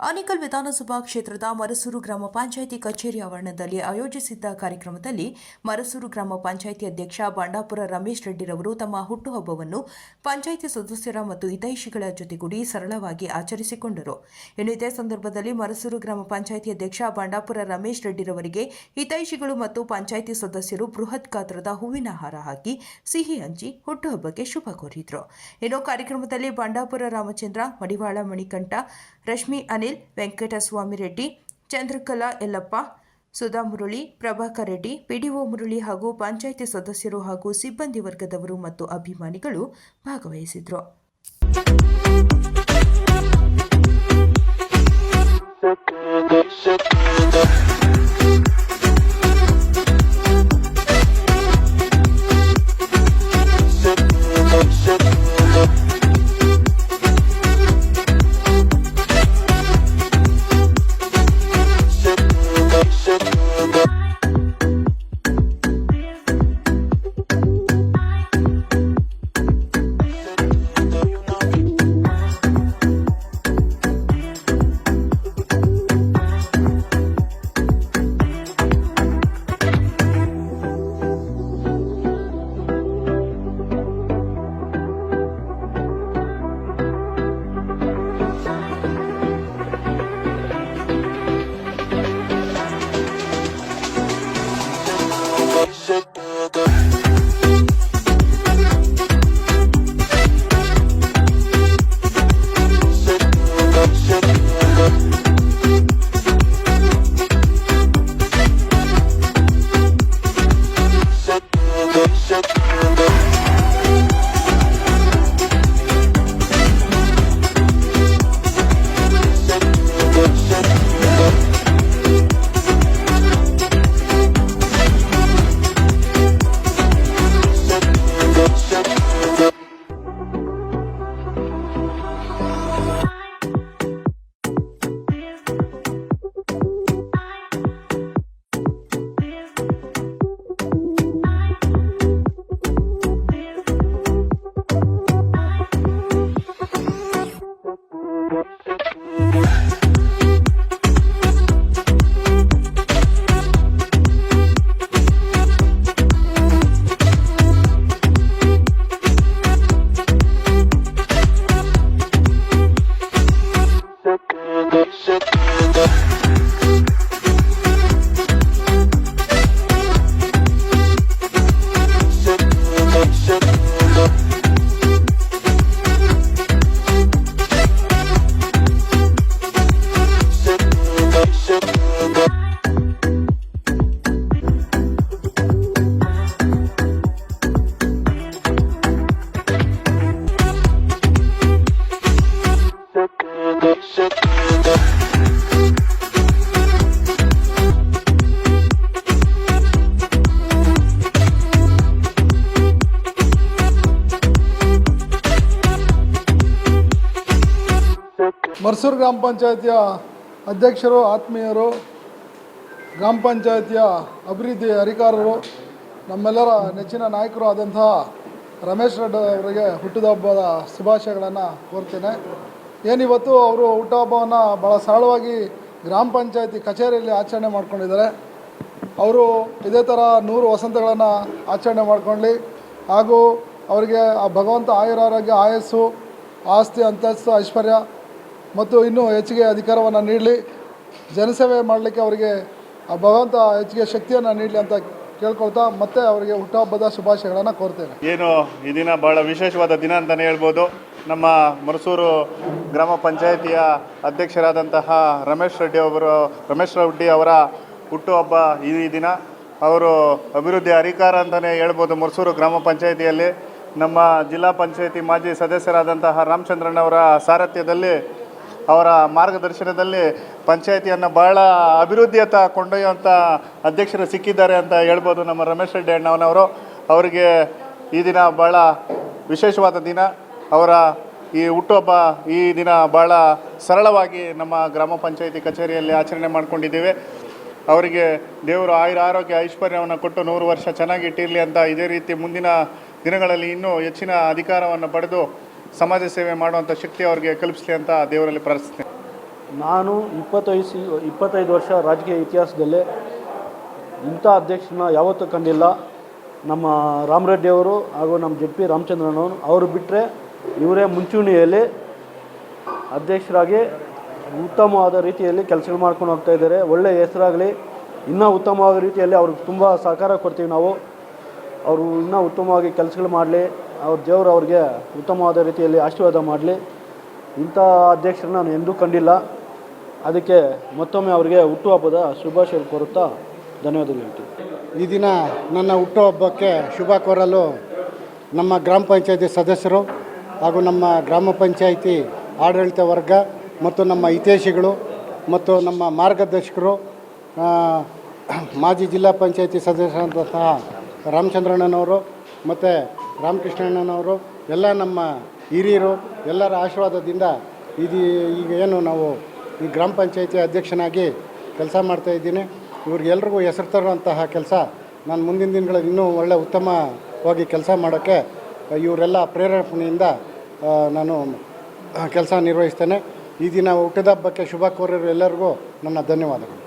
ಆನೇಕಲ್ ವಿಧಾನಸಭಾ ಕ್ಷೇತ್ರದ ಮರಸೂರು ಗ್ರಾಮ ಪಂಚಾಯಿತಿ ಕಚೇರಿ ಆವರಣದಲ್ಲಿ ಆಯೋಜಿಸಿದ್ದ ಕಾರ್ಯಕ್ರಮದಲ್ಲಿ ಮರಸೂರು ಗ್ರಾಮ ಪಂಚಾಯಿತಿ ಅಧ್ಯಕ್ಷ ಬಂಡಾಪುರ ರಮೇಶ್ ರೆಡ್ಡಿರವರು ತಮ್ಮ ಹುಟ್ಟುಹಬ್ಬವನ್ನು ಪಂಚಾಯಿತಿ ಸದಸ್ಯರ ಮತ್ತು ಹಿತೈಷಿಗಳ ಜೊತೆಗೂಡಿ ಸರಳವಾಗಿ ಆಚರಿಸಿಕೊಂಡರು. ಇನ್ನು ಇದೇ ಸಂದರ್ಭದಲ್ಲಿ ಮರಸೂರು ಗ್ರಾಮ ಪಂಚಾಯಿತಿ ಅಧ್ಯಕ್ಷ ಬಂಡಾಪುರ ರಮೇಶ್ ರೆಡ್ಡಿರವರಿಗೆ ಹಿತೈಷಿಗಳು ಮತ್ತು ಪಂಚಾಯಿತಿ ಸದಸ್ಯರು ಬೃಹತ್ ಗಾತ್ರದ ಹೂವಿನ ಹಾರ ಹಾಕಿ ಸಿಹಿ ಹಂಚಿ ಹುಟ್ಟುಹಬ್ಬಕ್ಕೆ ಶುಭ ಕೋರಿದರು. ಇನ್ನು ಕಾರ್ಯಕ್ರಮದಲ್ಲಿ ಬಂಡಾಪುರ ರಾಮಚಂದ್ರ, ಮಡಿವಾಳ ಮಣಿಕಂಠ, ರಶ್ಮಿ ಅನಿಲ್, ವೆಂಕಟಸ್ವಾಮಿ ರೆಡ್ಡಿ, ಚಂದ್ರಕಲಾ ಯಲ್ಲಪ್ಪ, ಸುಧಾ ಮುರಳಿ, ಪ್ರಭಾಕರ್ ರೆಡ್ಡಿ, ಪಿಡಿಒ ಮುರಳಿ ಹಾಗೂ ಪಂಚಾಯಿತಿ ಸದಸ್ಯರು ಹಾಗೂ ಸಿಬ್ಬಂದಿ ವರ್ಗದವರು ಮತ್ತು ಅಭಿಮಾನಿಗಳು ಭಾಗವಹಿಸಿದ್ರು. take ಮರ್ಸೂರು ಗ್ರಾಮ ಪಂಚಾಯತಿಯ ಅಧ್ಯಕ್ಷರು, ಆತ್ಮೀಯರು, ಗ್ರಾಮ ಪಂಚಾಯತಿಯ ಅಭಿವೃದ್ಧಿ ಅಧಿಕಾರರು, ನಮ್ಮೆಲ್ಲರ ನೆಚ್ಚಿನ ನಾಯಕರು ಆದಂತಹ ರಮೇಶ್ ರೆಡ್ಡಿ ಅವರಿಗೆ ಹುಟ್ಟಿದಹಬ್ಬದ ಶುಭಾಶಯಗಳನ್ನು ಕೋರ್ತೇನೆ. ಏನಿವತ್ತು ಅವರು ಹುಟ್ಟುಹಬ್ಬವನ್ನು ಭಾಳ ಸರಳವಾಗಿ ಗ್ರಾಮ ಪಂಚಾಯತಿ ಕಚೇರಿಯಲ್ಲಿ ಆಚರಣೆ ಮಾಡ್ಕೊಂಡಿದ್ದಾರೆ. ಅವರು ಇದೇ ಥರ ನೂರು ವಸಂತಗಳನ್ನು ಆಚರಣೆ ಮಾಡ್ಕೊಳ್ಳಿ ಹಾಗೂ ಅವರಿಗೆ ಆ ಭಗವಂತ ಆಯುರಾರೋಗ್ಯ, ಆಯಸ್ಸು, ಆಸ್ತಿ, ಅಂತಸ್ತು, ಐಶ್ವರ್ಯ ಮತ್ತು ಇನ್ನೂ ಹೆಚ್ಚಿಗೆ ಅಧಿಕಾರವನ್ನು ನೀಡಲಿ. ಜನಸೇವೆ ಮಾಡಲಿಕ್ಕೆ ಅವರಿಗೆ, ಆ ಭಗವಂತ ಹೆಚ್ಚಿಗೆ ಶಕ್ತಿಯನ್ನು ನೀಡಲಿ ಅಂತ ಕೇಳ್ಕೊಳ್ತಾ ಮತ್ತೆ ಅವರಿಗೆ ಹುಟ್ಟುಹಬ್ಬದ ಶುಭಾಶಯಗಳನ್ನು ಕೋರ್ತೇನೆ. ಏನು, ಈ ದಿನ ಬಹಳ ವಿಶೇಷವಾದ ದಿನ ಅಂತಲೇ ಹೇಳ್ಬೋದು. ನಮ್ಮ ಮರಸೂರು ಗ್ರಾಮ ಪಂಚಾಯಿತಿಯ ಅಧ್ಯಕ್ಷರಾದಂತಹ ರಮೇಶ್ ರೆಡ್ಡಿ ಅವರು, ರಮೇಶ್ ರೆಡ್ಡಿ ಅವರ ಹುಟ್ಟುಹಬ್ಬ ಈ ದಿನ. ಅವರು ಅಭಿವೃದ್ಧಿ ಅಧಿಕಾರ ಅಂತಲೇ ಹೇಳ್ಬೋದು ಮರಸೂರು ಗ್ರಾಮ ಪಂಚಾಯಿತಿಯಲ್ಲಿ. ನಮ್ಮ ಜಿಲ್ಲಾ ಪಂಚಾಯಿತಿ ಮಾಜಿ ಸದಸ್ಯರಾದಂತಹ ರಾಮಚಂದ್ರನವರ ಸಾರಥ್ಯದಲ್ಲಿ ಅವರ ಮಾರ್ಗದರ್ಶನದಲ್ಲಿ ಪಂಚಾಯಿತಿಯನ್ನು ಬಹಳ ಅಭಿವೃದ್ಧಿಯತ್ತ ಕೊಂಡೊಯ್ಯುವಂಥ ಅಧ್ಯಕ್ಷರು ಸಿಕ್ಕಿದ್ದಾರೆ ಅಂತ ಹೇಳ್ಬೋದು ನಮ್ಮ ರಮೇಶ್ ರೆಡ್ಡಿ ಅಣ್ಣವನವರು ಅವರಿಗೆ ಈ ದಿನ ಭಾಳ ವಿಶೇಷವಾದ ದಿನ. ಅವರ ಈ ಹುಟ್ಟುಹಬ್ಬ ಈ ದಿನ ಭಾಳ ಸರಳವಾಗಿ ನಮ್ಮ ಗ್ರಾಮ ಪಂಚಾಯಿತಿ ಕಚೇರಿಯಲ್ಲಿ ಆಚರಣೆ ಮಾಡ್ಕೊಂಡಿದ್ದೇವೆ. ಅವರಿಗೆ ದೇವರು ಆಯುರ ಆರೋಗ್ಯ ಐಶ್ವರ್ಯವನ್ನು ಕೊಟ್ಟು ನೂರು ವರ್ಷ ಚೆನ್ನಾಗಿ ಇಟ್ಟಿರಲಿ ಅಂತ ಇದೇ ರೀತಿ ಮುಂದಿನ ದಿನಗಳಲ್ಲಿ ಇನ್ನೂ ಹೆಚ್ಚಿನ ಅಧಿಕಾರವನ್ನು ಪಡೆದು ಸಮಾಜ ಸೇವೆ ಮಾಡುವಂಥ ಶಕ್ತಿ ಅವರಿಗೆ ಕಲ್ಪಿಸಲಿ ಅಂತ ದೇವರಲ್ಲಿ ಪ್ರಾರ್ಥಿಸ್ತೇನೆ. ನಾನು ಇಪ್ಪತ್ತೈದು ಇಪ್ಪತ್ತೈದು ವರ್ಷ ರಾಜಕೀಯ ಇತಿಹಾಸದಲ್ಲೇ ಇಂಥ ಅಧ್ಯಕ್ಷನ ಯಾವತ್ತೂ ಕಂಡಿಲ್ಲ. ನಮ್ಮ ರಾಮರೆಡ್ಡಿ ಅವರು ಹಾಗೂ ನಮ್ಮ ಜೆಡ್ ಪಿ ರಾಮಚಂದ್ರನವರು ಅವರು ಬಿಟ್ಟರೆ ಇವರೇ ಮುಂಚೂಣಿಯಲ್ಲಿ ಅಧ್ಯಕ್ಷರಾಗಿ ಉತ್ತಮವಾದ ರೀತಿಯಲ್ಲಿ ಕೆಲಸಗಳು ಮಾಡ್ಕೊಂಡು ಹೋಗ್ತಾ ಇದ್ದಾರೆ. ಒಳ್ಳೆಯ ಹೆಸರಾಗಲಿ, ಇನ್ನೂ ಉತ್ತಮವಾದ ರೀತಿಯಲ್ಲಿ ಅವ್ರಿಗೆ ತುಂಬ ಸಹಕಾರ ಕೊಡ್ತೀವಿ ನಾವು. ಅವರು ಇನ್ನೂ ಉತ್ತಮವಾಗಿ ಕೆಲಸಗಳು ಮಾಡಲಿ. ಅವ್ರ ದೇವರು ಅವ್ರಿಗೆ ಉತ್ತಮವಾದ ರೀತಿಯಲ್ಲಿ ಆಶೀರ್ವಾದ ಮಾಡಲಿ. ಇಂಥ ಅಧ್ಯಕ್ಷರನ್ನ ನಾನು ಎಂದೂ ಕಂಡಿಲ್ಲ. ಅದಕ್ಕೆ ಮತ್ತೊಮ್ಮೆ ಅವರಿಗೆ ಹುಟ್ಟುಹಬ್ಬದ ಶುಭಾಶಯ ಕೋರುತ್ತಾ ಧನ್ಯವಾದಗಳು ಹೇಳ್ತೀನಿ. ಈ ದಿನ ನನ್ನ ಹುಟ್ಟುಹಬ್ಬಕ್ಕೆ ಶುಭ ಕೋರಲು ನಮ್ಮ ಗ್ರಾಮ ಪಂಚಾಯತಿ ಸದಸ್ಯರು ಹಾಗೂ ನಮ್ಮ ಗ್ರಾಮ ಪಂಚಾಯಿತಿ ಆಡಳಿತ ವರ್ಗ ಮತ್ತು ನಮ್ಮ ಹಿತೈಷಿಗಳು ಮತ್ತು ನಮ್ಮ ಮಾರ್ಗದರ್ಶಕರು ಮಾಜಿ ಜಿಲ್ಲಾ ಪಂಚಾಯತಿ ಸದಸ್ಯರಾದಂತಹ ರಾಮಚಂದ್ರಣ್ಣನವರು ಮತ್ತು ರಾಮಕೃಷ್ಣಣ್ಣನವರು, ಎಲ್ಲ ನಮ್ಮ ಹಿರಿಯರು, ಎಲ್ಲರ ಆಶೀರ್ವಾದದಿಂದ ಇದು ಈಗ ಏನು ನಾವು ಈ ಗ್ರಾಮ ಪಂಚಾಯತಿ ಅಧ್ಯಕ್ಷನಾಗಿ ಕೆಲಸ ಮಾಡ್ತಾಯಿದ್ದೀನಿ ಇವ್ರಿಗೆಲ್ರಿಗೂ ಹೆಸರು ತರುವಂತಹ ಕೆಲಸ ನಾನು ಮುಂದಿನ ದಿನಗಳಲ್ಲಿ ಇನ್ನೂ ಒಳ್ಳೆ ಉತ್ತಮವಾಗಿ ಕೆಲಸ ಮಾಡೋಕ್ಕೆ, ಇವರೆಲ್ಲ ಪ್ರೇರೇಪಣೆಯಿಂದ ನಾನು ಕೆಲಸ ನಿರ್ವಹಿಸ್ತೇನೆ. ಈ ದಿನ ಹುಟ್ಟಿದ ಹಬ್ಬಕ್ಕೆ ಶುಭ ಕೋರಿರೋ ಎಲ್ಲರಿಗೂ ನನ್ನ ಧನ್ಯವಾದಗಳು.